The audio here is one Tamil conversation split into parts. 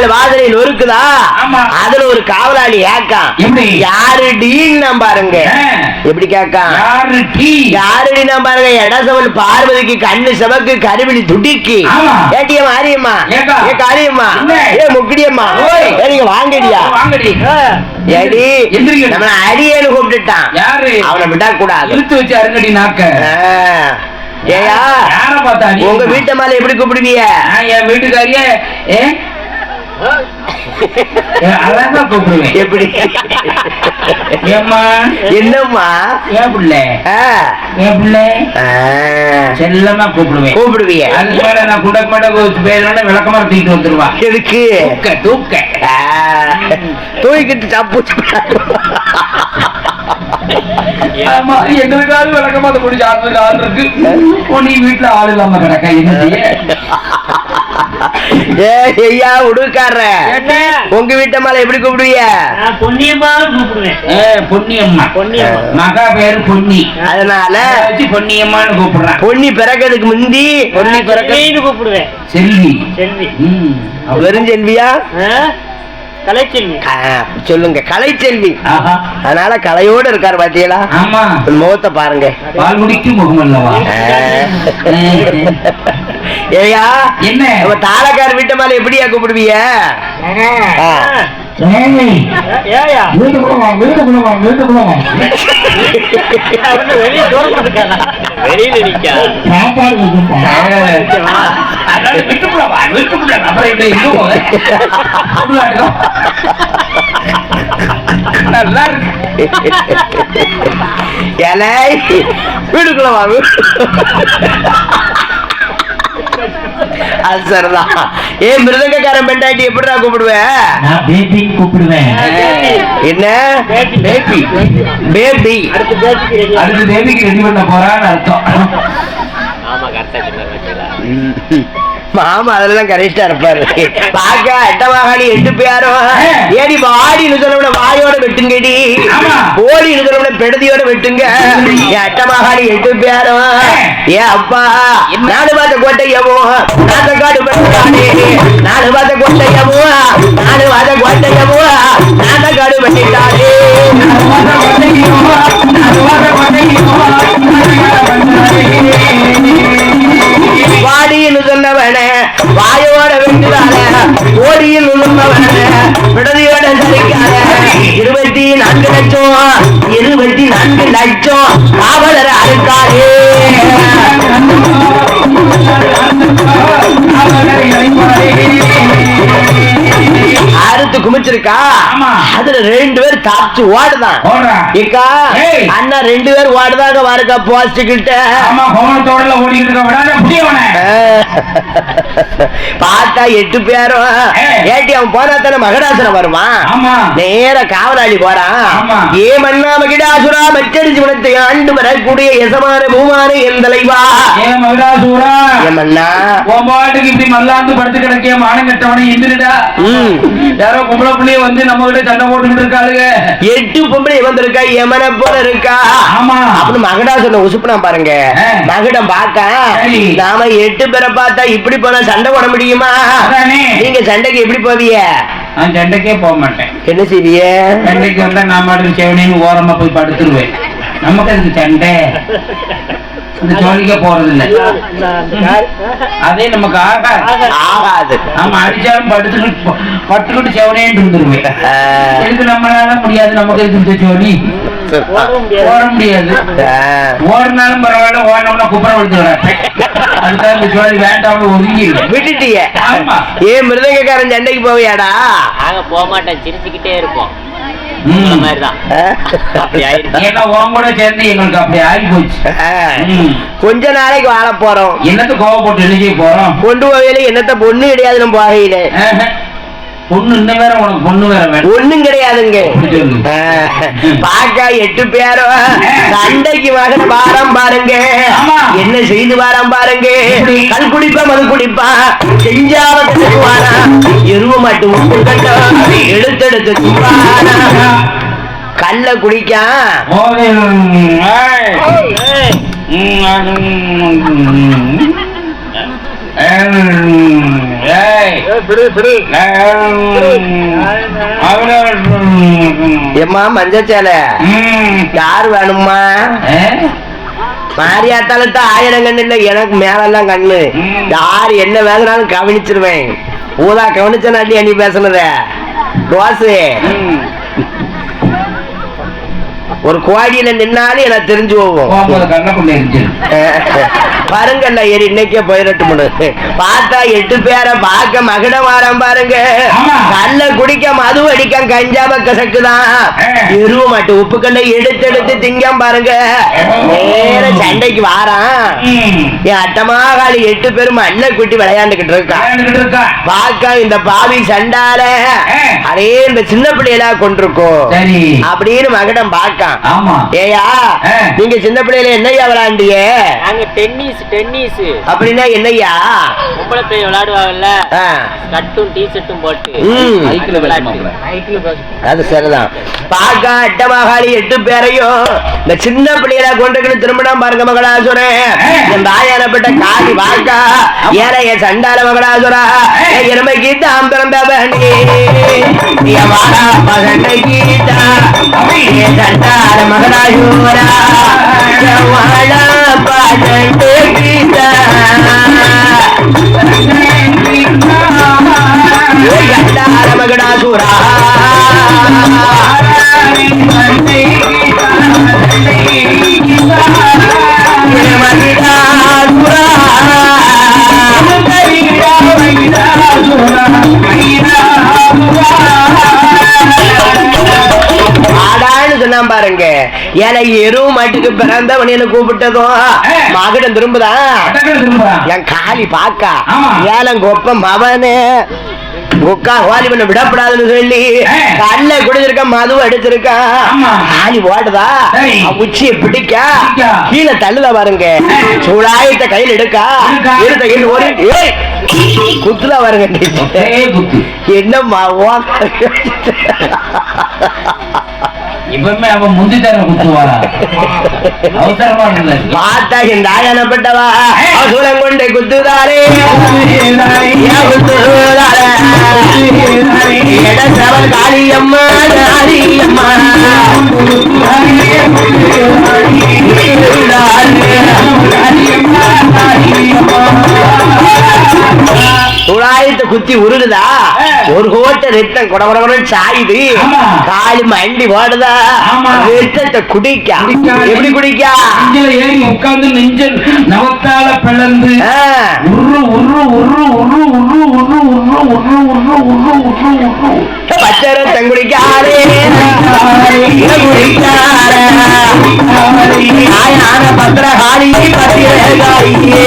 நாலு வாசலை நொறுக்குதா. அதுல ஒரு காவலாளி ஏக்கான் எப்படி? யாரு டீன்னு பாருங்க. எப்படி கேக்கான் யாரு டீ யாருடி நான் பாருங்க. இடசவல் பார்வதிக்கு கண்ணு செவக்கு கருவிழி துடிக்கு. ஆரியம்மா ஏக்கா. ஏ காரியம்மா? ஏ. ஏ, நீங்க வாங்கடியா? எந்திரிங்க. நம்மள அடியேன்னு கூப்பிட்டுட்டான். யாரு? அவனை விட கூடாது இழுத்து வச்சு அருங்கடி நாக்க. ஏயா? உங்க வீட்டு மேல எப்படி கூப்பிடுவீங்க என் வீட்டுக்காரியே அழகா கூப்பிடுவேன் எப்படி? ஏம்மா? என்னம்மா? ஏன் புள்ள. ஏன் புள்ள. செல்லமா கூப்பிடுவேன். கூப்பிடுவீங்க அதுக்கு மேல நான் குடக்கு மடக்கு பேரோட விளக்கமா தூக்கிட்டு வந்துருவா. எதுக்கு? தூக்க. தூக்கிட்டு தப்பு எங்களுக்காவது விளக்கமா அதை முடிச்சு ஆளுக்கு ஆள் இருக்கு. ஓ, நீ வீட்டுல ஆள் இல்லாம கிடக்க உடுக்கார உங்க வீட்டு மேல எப்படி கூப்பிடுவீங்க? பொன்னியம்மா கூப்பிடுவேன். பொன்னியம்மா. பொன்னியம்மா. மகா பேரு பொன்னி. அதனால பொன்னியம்மான்னு கூப்பிடுறான். பொன்னி பிறக்கிறதுக்கு முந்தி பொன்னி பிறக்க கூப்பிடுவேன். செல்வி. செல்வி. ம். வெறும் செல்வியா? கலைச்செல்வி. சொல்லுங்க கலை செல்வி ஆஹா. அதனால கலையோட இருக்காரு பாத்தீங்களா? முகத்தை பாருங்க. ஏயா என்ன? தாளக்கார வீட்டு மேல எப்படியா கூப்பிடுவீங்க? நல்லா இருக்கு. வீடுக்குள்ள வா. அது சரிதான். ஏ மிருதங்கக்காரன் பெண்டாட்டி எப்படிடா கூப்பிடுவேன் நான் பேபின்னு கூப்பிடுவேன். என்ன? பேபி. பேபி. அடுத்து பேச்சுக்கு ரெடி பண்ண போறான்னு அர்த்தம். ஆமா கரெக்டா மாமா அதுலதான் கரெக்டா இருப்பாரு. பாக்க அட்டமாகாளி எட்டு பேரும் ஏடி வாடின்னு சொல்லவிட வாயோட வெட்டுங்கடி. ஓடின்னு சொல்லவிட பெடதியோட வெட்டுங்க. என் அட்டமாகாளி எட்டு பேரும் ஏன் அப்பா. நாடு பார்த்த கோட்டையமோ நாட்டக்காடு வெட்டுறானே. நாடு பார்த்த கோட்டையமோ நாடு பார்த்த கோட்டையமோ நாட்டக்காடு வெட்டிட்டானே. வாடியில் சொன்னவன வாயோட வெட்டுறான ஓடியில் உழுந்தவனே விடுதியோட சரிக்காத இருபத்தி நான்கு லட்சம் இருபத்தி நான்கு லட்சம் காவலர் அறுக்காதே. குமிச்சிருக்கா? ஆமா. அதுல ரெண்டு பேர் தாச்சு ஓடுதான். இக்கா. அண்ணா ரெண்டு பேர் ஓடுதாங்க வாருக்கா போஸ்டுக்கிட்ட பார்த்தா எட்டு பேரும். ஏட்டி அவன் போனா தானே மகடாசுரம் வருவான் ஆமா. நேர காவலாளி போறான். ஏ மன்னா மகிடாசுரா மச்சரிச்சு குணத்தை ஆண்டு வரக்கூடிய எசமான பூமான என் தலைவா. ஏ மகிழாசூரா ஏ மன்னா உன் பாட்டுக்கு இப்படி மல்லாந்து படுத்து கிடக்கிய மானம் கட்டவனை எந்திரிடா. யாரோ பொம்பளை புள்ளைய வந்து நம்ம கிட்ட சண்டை போட்டுக்கிட்டு இருக்காளுங்க. எட்டு பொம்பளை வந்திருக்கா எமனை போல இருக்கா? ஆமா. அப்படின்னு மகடாசுரனை உசுப்புனா பாருங்க. மகிடம் பார்க்க சரி. நாம எட்டு பேரை பார்த்தா இப்படி போனா சண்டை போட முடியுமா? நீங்க சண்டைக்கு எப்படி போவீங்க? நான் சண்டைக்கே போக மாட்டேன். என்ன செய்விய சண்டைக்கு வந்தா நான் மாட்டு செவனின்னு ஓரமா போய் படுத்துருவேன். நமக்கு அதுக்கு சண்டை. ஜோலிக்க போறது இல்ல அதே நமக்கு ஆகாது. ஆகாது. நம்ம அடிச்சாலும் படுத்துக்கிட்டு பட்டுக்கிட்டு செவனேன்னு இருந்துருவேன். இதுக்கு நம்மளால முடியாது? நமக்கு இந்த ஜோலி? ஓட முடியாது. ஓடினாலும் பரவாயில்ல ஓடணும்னா குப்புறம் விழுந்துடுறேன் அதுக்காக இந்த ஜோலி வேண்டாம்னு ஒதுங்கிடுவேன். விட்டுட்டிய. ஆமா. ஏன் மிருதங்கக்காரன் சண்டைக்கு போவியாடா? நாங்க போக மாட்டோம் சிரிச்சுக்கிட்டே இருப்போம். ம். இந்த மாதிரிதான். அப்படி ஆயிடுச்சு. ஏன்னா உன் கூட சேர்ந்து எங்களுக்கு அப்படி ஆகி போச்சு ம். கொஞ்ச நாளைக்கு வாழ போறோம். என்னத்த கோவப்பட்டு போறோம்? கொண்டு போகையில என்னத்த பொண்ணு கிடையாது நம்ம போகையில. பொண்ணு இன்ன வேற உனக்கு பொண்ணு வேற வேணும். ஒண்ணும் கிடையாதுங்க. பாக்கா எட்டு பேரும் சண்டைக்கு மகன் வாரம் பாருங்க. என்ன செய்து வாரம் பாருங்க? கல் குடிப்பா மது குடிப்பா செஞ்சாவத்துக்கு வாரா எருவ மட்டும் உப்பு கட்டம் எடுத்தெடுத்து துப்பாரா கல்ல குடிக்கா. ஓவே, எம்மா மஞ்சச்சால. யார் வேணும்மா? மாரியாத்தாலட்டு ஆயிரம் கண்ணு இல்லை எனக்கு மேலெல்லாம் கண்ணு. யார் என்ன வேணுனாலும் கவனிச்சிருவேன். ஊதா கவனிச்சனாட்டி நீ பேசுனத. ரோஸு. ஒரு கோடியில நின்னாலும் எனக்கு தெரிஞ்சு போவோம் கண்ணை. பாருங்கல்ல ஏறி இன்னைக்கே போயிடட்டும்னு பார்த்தா எட்டு பேரை பார்க்க மகிட வாரம் பாருங்க. கல்ல குடிக்க மது அடிக்க கஞ்சாப கசக்குதான். எருவ மாட்டு உப்பு கல்ல எடுத்து எடுத்து திங்கம் பாருங்க நேர சண்டைக்கு வாரான். என் அட்டமாகாளி எட்டு பேரும் மண்ணை குட்டி விளையாண்டுகிட்டு இருக்கா விளையாண்டுகிட்டு இருக்கா. பாக்க இந்த பாவி சண்டால. அரே இந்த சின்ன பிள்ளைகளா கொண்டிருக்கோம் அப்படின்னு மகடம் பாக்கான் ஆமா. ஏயா. நீங்க சின்ன பிள்ளையில என்னையா விளையாண்டிய நாங்க டென்னிஸ் டென்னிஸ். அப்படின்னா என்னையா பொம்பளை பிள்ளை விளையாடுவாங்கல்ல கட்டும் டி ஷர்ட்டும் போட்டு. அது சரிதான். பாக்க அட்டமாகாளி எட்டு பேரையும் இந்த சின்ன பிள்ளைகளா கொண்டிருக்கணும் திரும்பினா பாருங்க மகளாசுரன் என் தாயானப்பட்ட காளி பாக்கா ஏற என் சண்டால மகளாசுரா. என் எருமை கீத்தா அம்பரம் பேபனி என் வாடா பகண்டை கீத்தா என் மகனாயூரா பாடன் பேசா மகனாசூரா சொன்னான் பாருங்க. ஏன்னா எருவு மாட்டுக்கு பிறந்தவன் என்ன கூப்பிட்டதும் மகடம் திரும்புதான். என் காளி பாக்கா. ஏலம் கொப்பம் மவனு உக்கா ஹோலி பண்ண விடப்படாதுன்னு சொல்லி. கல்ல குடிச்சிருக்க மது அடிச்சிருக்கான் ஆமா. காளி ஓடுதா? உச்சியை பிடிக்கா. கீழே தள்ளுத பாருங்க. சூடாயத்தை கையில் எடுக்கா. இருந்த கையில் ஒரு குத்துல குத்து. என்னம்மா ஓ. இப்பவுமே அவன் முந்தி தர குத்துவாரா அவசரமா பார்த்தா இந்த ஆயனப்பட்டவா சூழம் கொண்டு குத்துதாரே. ஏன் குத்துதாரே? எட சவல் காளியம்மா காளியம்மா. துளாயத்தை குத்தி உருகுதா ஒரு கோட்டை ரத்தம் குட குட குடன்னு சாயுது. காலி மண்டி ஓடுதா ரத்தத்தை குடிக்கா. எப்படி குடிக்கா நெஞ்சில ஏறி உட்கார்ந்து நெஞ்சல் நவத்தால பிளந்து. உரு உரு உரு உரு உரு உரு உரு உரு உரு உரு உரு உரு பச்சை ரத்தம் குடிக்காரே குடிக்காரே பத்திரகாளி பத்திரகாளியே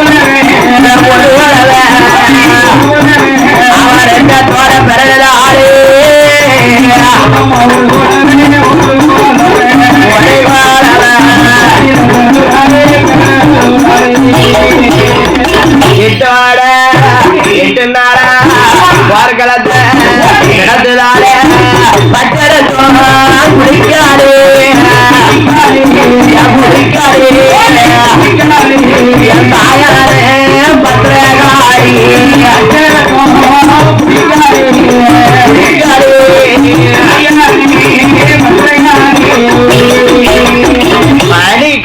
பார்க்கலத்தை நடந்ததாலே பட்டர சோமா குடிக்காடு தாயாரே பத்திரகாரி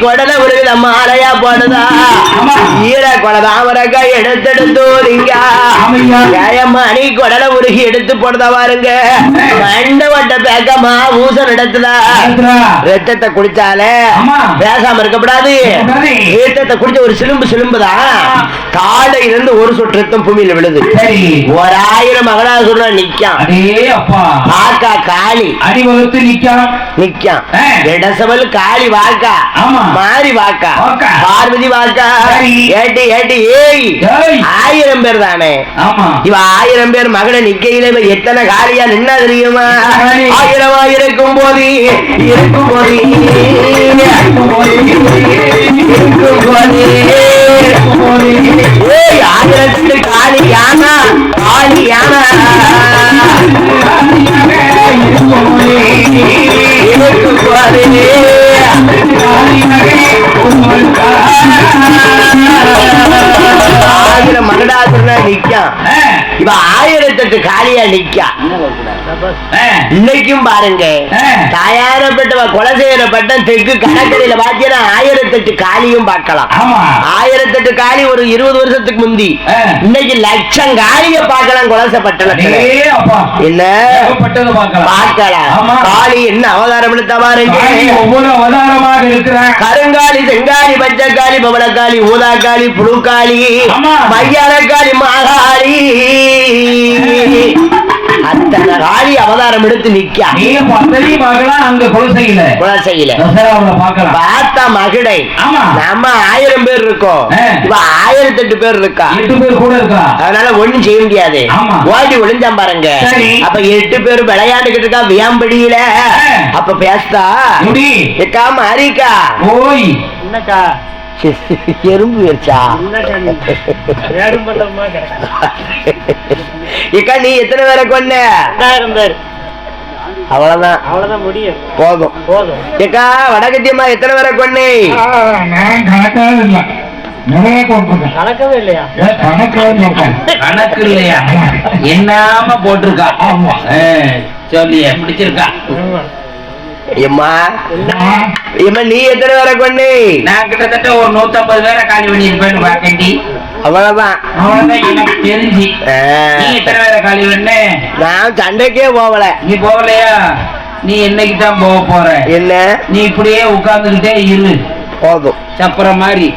கொடல ஒரு நம்ம ஆலையா போடுதா. ஈர கொடதா அவரக்கா எடுத்தெடுத்து நீங்க. மணி கொடல உருகி எடுத்து போடுதா பாருங்க. மண்ட வட்ட பேக்கமா ஊசல் எடுத்துதா ரத்தத்தை குடிச்சாலே. பேசாம இருக்கப்படாது. ரத்தத்தை குடிச்ச ஒரு சிலும்பு சிலும்புதான். காலையில இருந்து ஒரு சொட்டு ரத்தம் பூமியில விழுது. ஒரு ஆயிரம் மகனாசுரனா நிக்கான் அடே அப்பா. காக்கா காளி. அடி வகுத்து நிக்கான் நிக்கான் ஆ. இடசவல் காளி வாக்கா. மாறி வாக்கா. வாக்கா. பார்வதி வாக்கா. ஏட்டி ஏட்டி ஏய். ஆயிரம் பேர் தானே. இவ ஆயிரம் பேர் மகனை நிக்கையில எத்தனை காலியா நின்னா தெரியுமா. ஆயிரமா இருக்கும் போது இருக்கும் போது. இருக்கும் போது. ஏய் ஆயிரத்தில் காலி யானா? காலி யானா? எனக்கு பாருங்க ஆயிரம் மகடாசுரனா நிக்கான். இவ ஆயிரத்தெட்டு காலியா நிக்கா. இன்னைக்கும் பாருங்க. தயாரப்பட்டவ கொலை செய்யப்பட்ட தெற்கு கடற்கரையில பாத்தீங்கன்னா ஆயிரத்தெட்டு காளியும் பார்க்கலாம். ஆயிரத்தெட்டு காளி ஒரு இருபது வருஷத்துக்கு முந்தி. இன்னைக்கு லட்சம் காளிய பார்க்கலாம் அப்பா. என்ன? பார்க்கலாம். காளி என்ன அவதாரம் எடுத்த பாருங்க. காளி ஒவ்வொரு அவதாரமாக இருக்கிறான் கருங்காலி செங்காலி பச்சைக்காளி பவளக்காளி ஊதாக்காளி புழுக்காளி ஆமா. மையானக்காளி மாகாளி. அவதாரம் எடுத்து நிக்கா. பார்த்தா பேர் இருக்கோம். இப்ப ஆயிரத்தி எட்டு பேர் இருக்கா? அதனால ஒண்ணும் செய்ய முடியாது. ஓடி ஒளிஞ்சாம் பாருங்க. அப்ப எட்டு பேர் விளையாண்டுகிட்டு இருக்கா? வியாம்படியில. அப்ப பேசா முடிக்கா மாறிக்கா. ஓய். என்னக்கா? எறும்பு வேர்ச்சா இக்கா நீ எத்தனை பேரை கொண்ட பேர். அவ்வளவுதான். அவ்வளவுதான் முடியும். போதும். போதும். ஏக்கா வடகத்தியம்மா எத்தனை பேரை கொண்டே இல்லையா? கணக்கு இல்லையா? என்னாம போட்டிருக்கா. சொல்லிய முடிச்சிருக்கா. எம்மா? எம்மா நீ எத்தனை பேரை கொன்னே? நான் கிட்டத்தட்ட ஒரு நூத்தம்பது பேரை காலி பண்ணிருப்பேன்னு பாக்கண்டி. அவ்வளவுதான். அவ்வளவுதான் எனக்கு தெரிஞ்சு. நீ எத்தனை பேரை காலி பண்ண? நான் சண்டைக்கே போகல நீ போகலையா நீ என்னைக்கு தான் போக போற? என்ன? நீ இப்படியே உட்கார்ந்துகிட்டே இரு. போதும். சப்புற மாதிரி.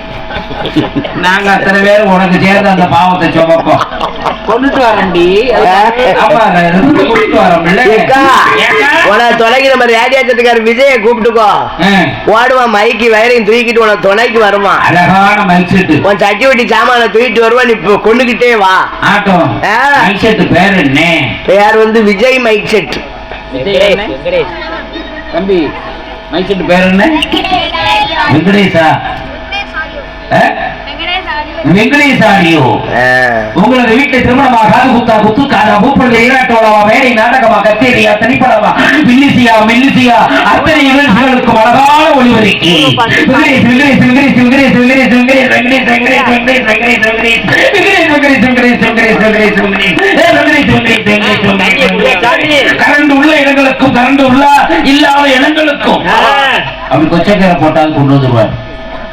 நாங்க அத்தனை பேர் உனக்கு சேர்ந்து அந்த பாவத்தை சுமப்போம். கொண்டுட்டு வரண்டி ஆமா கொண்டுட்டு வரோம்ல தொலைக்கு நம்ம ரேடியாச்சத்துக்கார விஜய கூப்பிட்டுக்கோ. ஓடுவான் மைக்கு வயரையும் தூக்கிட்டு உன துணைக்கு வருவான். அழகான மைக் செட்டு உன் சட்டி வட்டி சாமான தூக்கிட்டு வருவான் நீ இப்போ கொண்டுகிட்டே வா. பேர் என்ன? பேர் வந்து விஜய் மைக் செட் தம்பி மைக் செட்டு பேர் என்ன? வெங்கடேஷா. ஆடியோ உங்களது வீட்டுல திருமணமா காது குத்தா குத்து காதா பூப்பள்ளி ஈராட்டோடவா வேலை நாடகமா கச்சேரியா தனிப்படமா மில்லிசியா மில்லிசியா அத்தனை நிகழ்ச்சிகளுக்கும் அழகான ஒளிவரிக்கை வெங்கடேஷ் வெங்கடேஷ் வெங்கடேஷ் வெங்கடேஷ் வெங்கடேஷ் வெங்கடேஷ் வெங்கடேஷ் வெங்கடேஷ் வெங்கடேஷ் வெங்கடேஷ் வெங்கடேஷ் வெங்கடேஷ் வெங்கடேஷ் வெங்கடேஷ் வெங்கடேஷ் வெங்கடேஷ் வெங்கடேஷ் கரண்ட் உள்ள இடங்களுக்கும் கரண்ட் உள்ள இல்லாத இடங்களுக்கும் அப்படி கொச்சக்கரை போட்டாலும் கொண்டு வந்துருவார்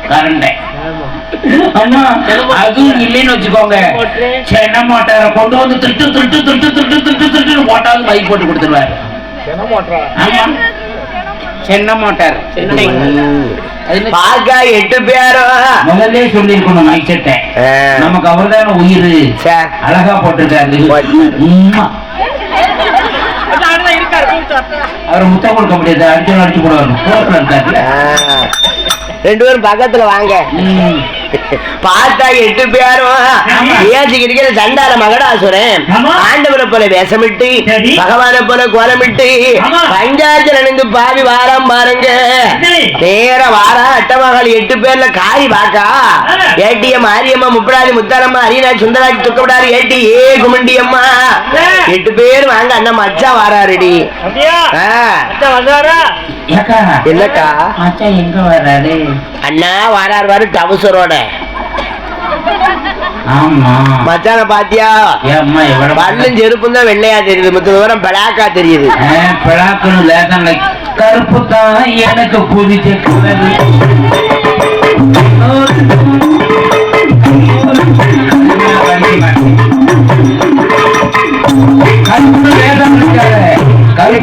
கரண்டை அம்மா அதுவும் இல்லைன்னு வச்சுக்கோங்க. சென்னை மோட்டார கொண்டு வந்து திருட்டு திருட்டு திருட்டு திருட்டு திருட்டு திருட்டு போட்டாலும் மைக் போட்டு கொடுத்துருவாரு. ஆமா. சென்னை மோட்டார்? பாக்கா எட்டு பேரும் முதல்ல சொல்லிருக்கணும் மைக் செட்டை. நமக்கு அவர்தான உயிர். அழகா போட்டிருக்காரு. அவர் முத்தம் கொடுக்க முடியாது. அடிச்சு அடிச்சு போடுவாரு. ரெண்டு பேரும் பக்கத்துல வாங்க. பார்த்தா எட்டு பேரும். ஏசிக்கிட்டு சண்டால மகடாசுரன். ஆண்டவரை போல வேஷமிட்டு. பகவானை போல கோலமிட்டு. பஞ்சாயத்துல நின்று பாவி வாராம் பாருங்க. நேர வாரா அட்டமகள் எட்டு பேர்ல காரி பாக்கா ஆ. ஏட்டிஎம் மாரியம்மா முப்படாதி முத்தாரம்மா அரியநாள் சுந்தராஜ் துக்கப்படாரு ஏட்டி ஏ குமண்டி அம்மா. எட்டு பேர் வாங்க அண்ணன் மச்சா வாராருடி என்னக்கா? மச்சான் எங்க வர்றாரு? அண்ணா வாரார் வாரு டவுசரோட. மச்சான பாத்தியா? பல்லும் செருப்பும் தான் வெள்ளையா தெரியுது. மத்த விவரம் பிளாக்கா தெரியுது. கருப்பு தான் எனக்கு கலரு. கருப்பு லேசான இருக்காது.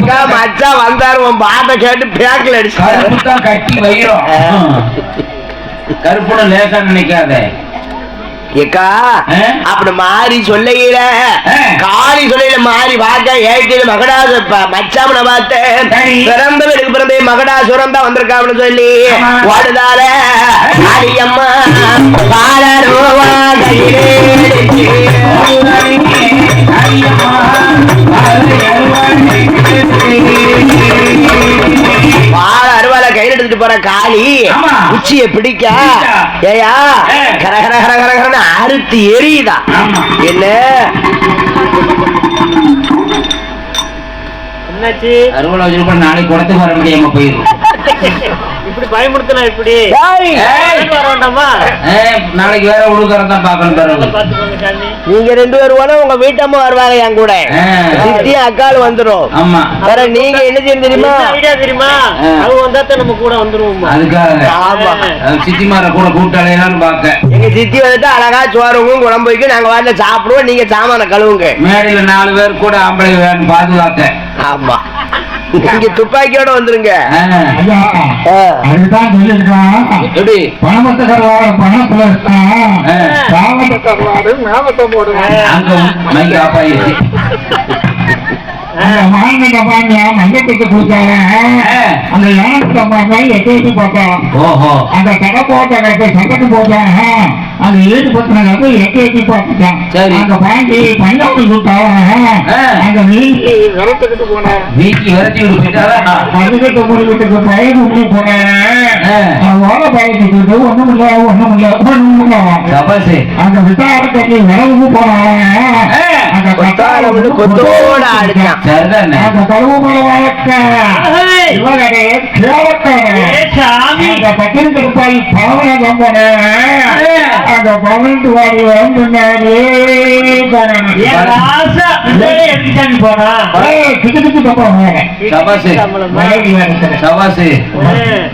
தான் மச்சான் வந்தாரு உன் பாட்டை கேட்டு பேக்கில் அடிச்சாரு கருப்பு தான் கட்டி வைரும் கருப்புன்னு லேசா நினைக்காத ஏக்கா ஆ? அப்படி மாறி சொல்லையில. காளி சொல்லையில மாறி பார்க்க ஏற்றில மகடாசு மச்சாமனை பார்த்தேன். பிறந்தவருக்கு பிறந்தே மகடாசுரம் தான் வந்திருக்கான்னு சொல்லி. ஓடுதால அடியம்மா பாலருவா எடுத்துட்டு போற காளி. உச்சிய பிடிக்க. ஏயா ஏ. கர கர கர கர கரன்னு அறுத்து எரியுதா. என்ன வச்சிருப்ப நாளைக்கு குடத்துக்கு வர முடியாம போயிடும் இப்படி பயமுறுத்தினா இப்படி. வர வேண்டாமா? நாளைக்கு வேற உழுக்கறம் தான் சாமி. நீங்க ரெண்டு பேரும் போனா உங்க வீட்டம்மா வருவாங்க என் கூட. சித்தியும் வந்துரும். ஆமா. வேற நீங்க என்ன தெரியுமா? ஐடியா தெரியுமா. அவங்க வந்தா தான் நம்ம கூட வந்துருவோமா. அதுக்காக. ஆமா. சித்திமார கூட கூட்டாளையெல்லாம் பார்க்க. எங்க சித்தி வந்துட்டு அழகா சோறுங்க குழம்பு வைக்கும் நாங்க வாட்டில சாப்பிடுவோம் நீங்க சாமான கழுவுங்க. மேடையில நாலு பேர் கூட ஆம்பளை வேணும் பாதுகாக்க. ஆமா. நீங்க துப்பாக்கியோட வந்துருங்க. அதுதான் சொல்லியிருக்கான் எப்படி? பணத்துல போடுவான் அங்க மைக் ஆஃப் ஆயிடுச்சு அந்த மாங்கட்ட பாங்க மஞ்சத்துக்கு ஆ. அந்த யானத்தை பாங்க எட்டு பார்த்தோம். அந்த கடை போட்ட கட்டு சட்டத்து போட்டாங்க அந்த ஏட்டு பத்தின கட்டு எட்டு எட்டு பார்த்துட்டான். அந்த பாங்கி பஞ்சாபி ஆ. அந்த மீன் விரட்டுக்கிட்டு போனாங்க வீக்கி விரட்டி விட்டு போயிட்டாரா மதுக்கட்டு முடிவுக்கு பயிர் முடி போனேன். ஓலை பயிர்த்துக்கிட்டு ஒண்ணும் இல்ல ஒண்ணும் இல்ல ஒண்ணும் இல்ல. தபாசு. அந்த விசாரணைக்கு விரவுக்கு போனாங்க அந்த கொத்தால வந்து கொத்தோட அடிச்சான் சரிதானே அந்த கருவமலை வழக்க ஏய். இவரே கேவலக்காரன் ஏ சாமி. அந்த பத்திரிக்கை ரூபாய் பவனம் போனேன் அந்த பவனத்து வாடி சாமி போனா.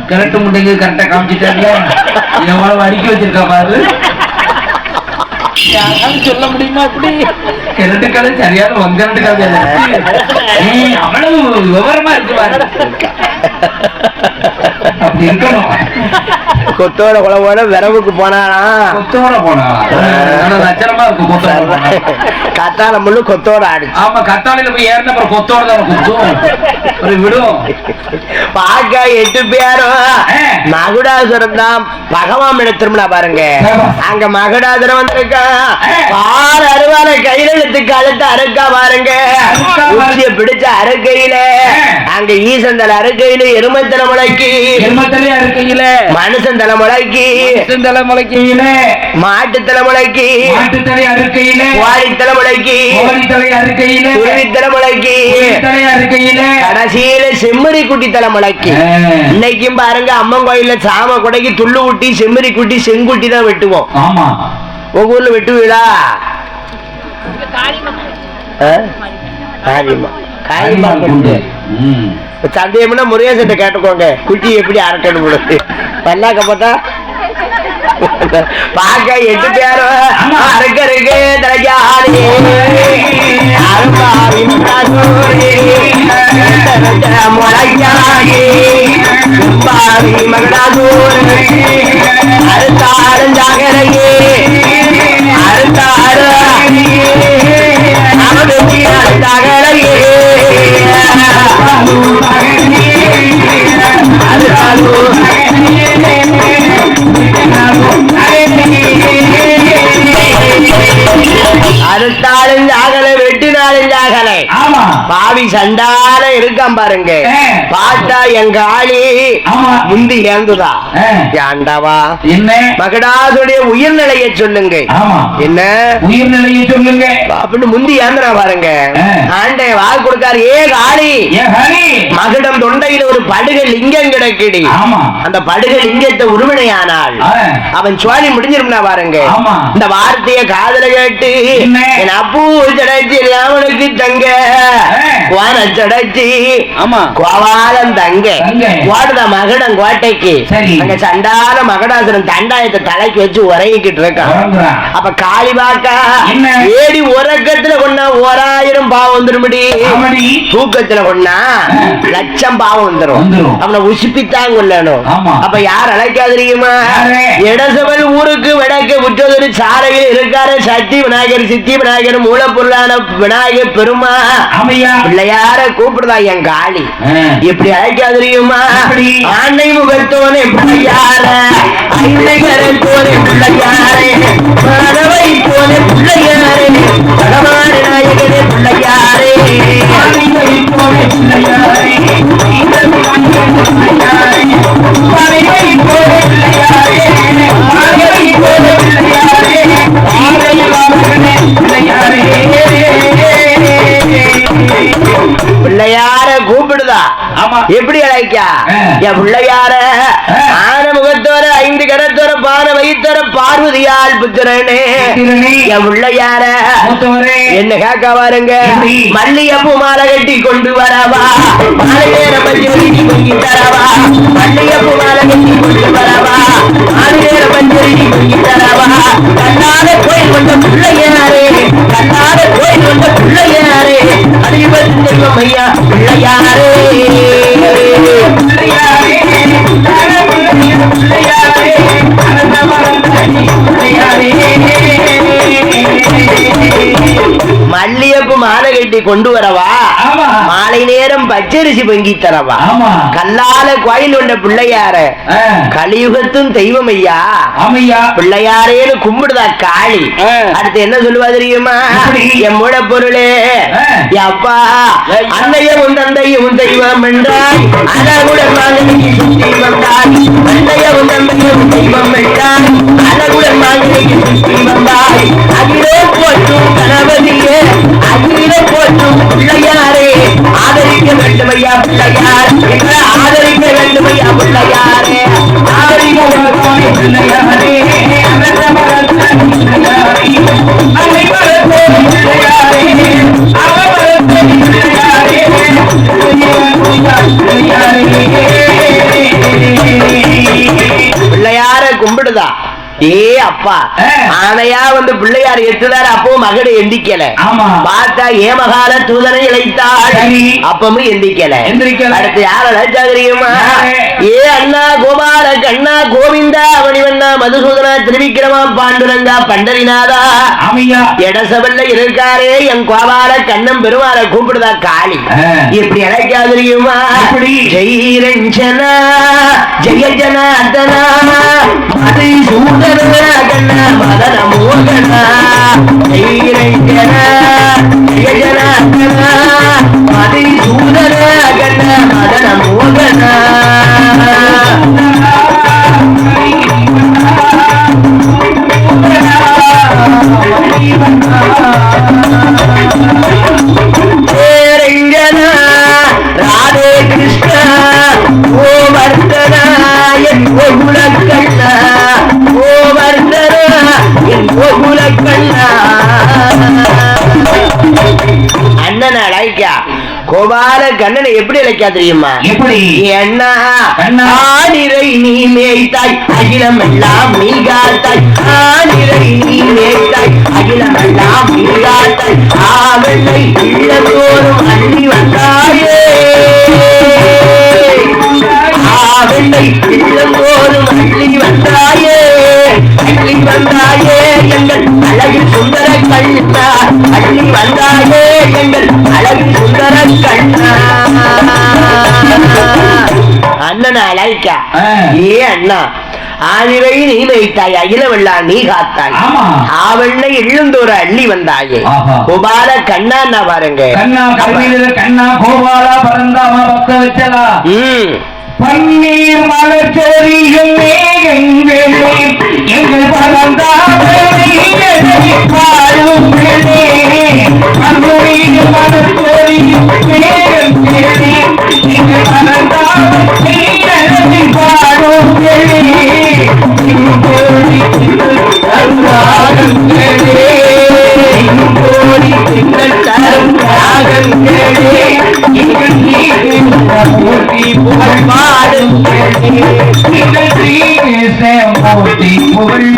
கரெக்ட் முட்டைக்கு கரெக்டா காமிச்சிட்டாருல. எவ்வளவு அடுக்கி வச்சிருக்கா பாரு. யாராலும் சொல்ல முடியுமா அப்படி? கிரட்டு கதை சரியான வங்கரட்டு கதை ஏய், அவ்வளவு விவரமா இருக்கு கொத்தோட குழம்போட விரவுக்கு போனாலாம் கொத்தோட போனா? ஆனா லட்சணமா இருக்கு கொத்தோட போனா. கத்தால முள்ளு கொத்தோட ஆடிச்சு. ஆமா கத்தாழையில போய் ஏறின அப்புறம் கொத்தோட தான் குத்தும் ஒரு விடும். பாக்க எட்டு பேரும். மகுடாசுரம் தான் பகவான் திரும்பினா பாருங்க. அங்க மகுடாசுரம் வந்திருக்கா. பால் அருவால கையில எடுத்து கழுத்து அறுக்கா பாருங்க. பிடிச்ச அறுக்கையில. அங்க ஈசன் தலை அறுக்கையில எருமத்தலை முளைக்கு. எருமத்தலையா இருக்கையில மனுஷன் தலை முளைக்கு தலை முளைக்கையில மாட்டு தலை முளைக்கு மாட்டுத்தலை அறுக்கையில வாடி தலை முளைக்கு கோழி தலை அறுக்கையில குருவி தலை முளைக்கு தலை அறுக்கையில கடைசியில செம்மறி குட்டி தலை முளைக்கு இன்னைக்கும் பாருங்க அம்மன் கோயில்ல சாம கொடைக்கு துள்ளு குட்டி செம்மறி குட்டி செங்குட்டி தான் வெட்டுவோம். ஆமா. உங்க ஊர்ல வெட்டுவீங்களா ஆ? காரியமா காரியமா உண்டு ம். சந்தேகம்னா முருகேசன் கேட்டுக்கோங்க. குட்டி எப்படி அரட்டணும் உங்களுக்கு? பல்லாக்க போட்டா? பார்க்க எட்டு பேரும். அறுக்கருக்கு தலைஜாடி அரும்பாவி முட்டாசூரி பாவி மகடாசூரி அறுத்தாடும் சண்டால இருக்கான் பாருங்க. பார்த்தா எங்க ஆளி? முந்தி ஏந்துதா? ஆ. ஏண்டாவா என்ன? மகடாசுடைய உயிர்நிலையை சொல்லுங்க. என்ன? உயிர்நிலையை சொல்லுங்க. அப்படின்னு முந்தி ஏந்திரா பாருங்க. ஆண்டே வாக்கு கொடுக்காரு. ஏ காளி. மகுடம் தொண்டையில ஒரு படுகை லிங்கம் கிடக்குடி. அந்த படுகை லிங்கத்தை உருவனையானால். அவன் சுவாலி முடிஞ்சிரும்னா பாருங்க. இந்த வார்த்தைய காதல கேட்டு? என் அப்பு சடைச்சி ராமனுக்கு தங்க. வான சடைச்சி ஆமா. கோவாலம் தங்க தங்க. ஓடுத மகடம் கோட்டைக்கு. அங்க சண்டால மகடாசுரன் தண்டாயத்தை தலைக்கு வச்சு உறங்கிக்கிட்டு இருக்கான். அப்ப காளி பாக்கா என்ன? ஏடி உறக்கத்துல கொண்டா ஓராயிரம் பாவம் வந்துருமடி ஆமாடி. தூக்கத்துல கொண்டா. லட்சம் பாவம் வந்துரும். அவனை உசுப்பித்தான் கொள்ளணும். அப்ப யார் அழைக்கா தெரியுமா யாரு? இடசவல் ஊருக்கு விளக்கு விற்றதொரு சாலையில் இருக்காரு சக்தி விநாயகர் சித்தி விநாயகர் மூலப்பொருளான விநாயகர் பெருமா பிள்ளையார கூப்பிடுதா என் காளி. எப்படி அழைக்கா தெரியுமா? ஆண்டை முகத்தோனே பிள்ளையார ஐந்தை கரத்தோனே பிள்ளையாரே மாணவை போனே பிள்ளையாரே பகவான் நாயகனே பிள்ளையாரே போல பிள்ளையாரே. போல பிள்ளையாரே. எப்படி அழைக்கா. என் பிள்ளையார. ஆன முகத்தோர ஐந்து கரத்தோர பான வைத்தோர பார்வதியால் புத்திரனே. என் பிள்ளையார. என்ன கேட்க எப்படி? மல்லியப்பூ மாலை கட்டி கொண்டு வரவா மாலை நேர மஞ்சு வெட்டி பொங்கி தரவா மல்லியப்பூ மாலை கட்டி கொண்டு வரவா மாலை நேர மஞ்சு வெட்டி பொங்கி தரவா கண்ணால கோயில் கொண்ட பிள்ளையாரே கண்ணால கோயில் கொண்ட பிள்ளையாரே அறிவன் செல்வம் ஐயா பிள்ளையாரே பிள்ளையாரே. பிள்ளையாரே. மல்லியப்பு மாலை கட்டி கொண்டு வரவா. மாலை நேரம் பச்சரிசி பொங்கி தரவா. கல்லால கோயில் கொண்ட பிள்ளையார. கலியுகத்தும் தெய்வம் ஐயா ஆமையா. பிள்ளையாரேன்னு கும்பிடுதா காளி. அடுத்து என்ன சொல்லுவா தெரியுமா? என் மூட பொருளே. அப்பா அன்னையும் தந்தையும் தெய்வம் என்றாய் அழகுடன் மாங்கனிக்கு சுற்றி வந்தாய் அன்னையும் தந்தையும் தெய்வம் என்றாய் மாங்கனிக்கு சுற்றி வந்தாய் அகிலோ போற்றும் கணபதியே அகில போற்றும் பிள்ளையாரே. ஆதரிக்க வேண்டும் ஐயா பிள்ளையார்? எங்களை ஆதரிக்க வேண்டும் ஐயா பிள்ளையாரே? ஆதரிக்க பிள்ளையாரே. பிள்ளையார கும்பிடுதா? ஏ அப்பா. ஆனையா வந்து பிள்ளையார் எட்டுதாரு அப்போ மகனை எந்திக்கல. பார்த்தா ஏமகால தூதனை இழைத்தாள் சரி. அப்பமும் எந்திக்கல. அடுத்து யார தெரியுமா யாரு? ஏ அண்ணா கோபால கண்ணா கோவிந்தா மணிவண்ணா மதுசூதனா திருவிக்கிரமா பாண்டுரங்கா பண்டரிநாதா ஆமையா. எடசபல்ல இருக்காரே என் கோபால கண்ணன் பெருமாள கூப்பிடுதா காளி. இப்படி அழைக்கா தெரியுமா? ஜெய் ரஞ்சனா ஜெய ஜனார்தனா சூதனா கண்ணா மதன மோகனா ஜெய் ரஞ்சனா ஜெய ஜனார்தனா மது சூதனா கண்ணா மதன கோபால கண்ணனை எப்படி அழைக்கா தெரியுமா? எப்படி? கண்ணா. ஆனிரை நீ மேய்த்தாய் அகிலம் எல்லாம் நீ காத்தாய் ஆனிரை நீ மேய்த்தாய் அகிலம் எல்லாம் நீ காத்தாய் ஆவெள்ளை இல்லதோறும் அள்ளி வந்தாயே. ஆவெள்ளை இல்லதோறும் அள்ளி வந்தாயே. அள்ளி வந்தாயே எங்கள் அழகு சுந்தர கண்ணா. அள்ளி வந்தாயே எங்கள் அழகு சுந்தர கண்ணா. அண்ணன் அழைக்கா. ஆ. ஏ அண்ணா ஆதிவை நீ வைத்தாய் அகிலவெல்லாம் நீ காத்தாய். ஆவண்ண எள்ளுந்தோற அள்ளி வந்தாயே. குபால கண்ணா பாருங்க. கண்ணா கண்ணா கோபாலா பரந்தாமா பக்த வச்சலா. பன்னீர் மலர் சொரியும் மேகங்களே எங்கள் பரந்தாமே பாடுங்களே பன்னீர் மலர் சொரியும் மேகங்களே எங்கள் அருளாகங்களே இங்கோடி திங்கள் தரும் மூர்த்தி புகழ் பாடுங்களே மூர்த்தி புகழ்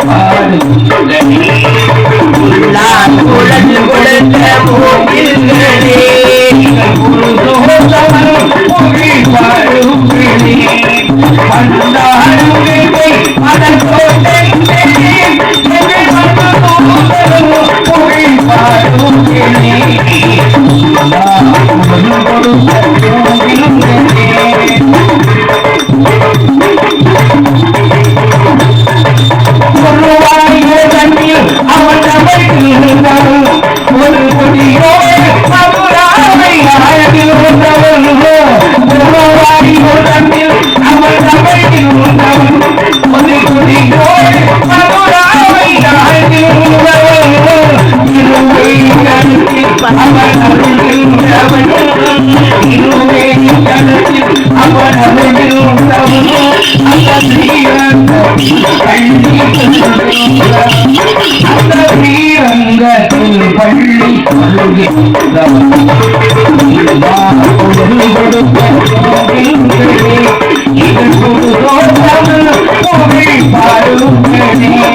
அந்த ஸ்ரீரங்கத்தில் பள்ளி பாடுங்களே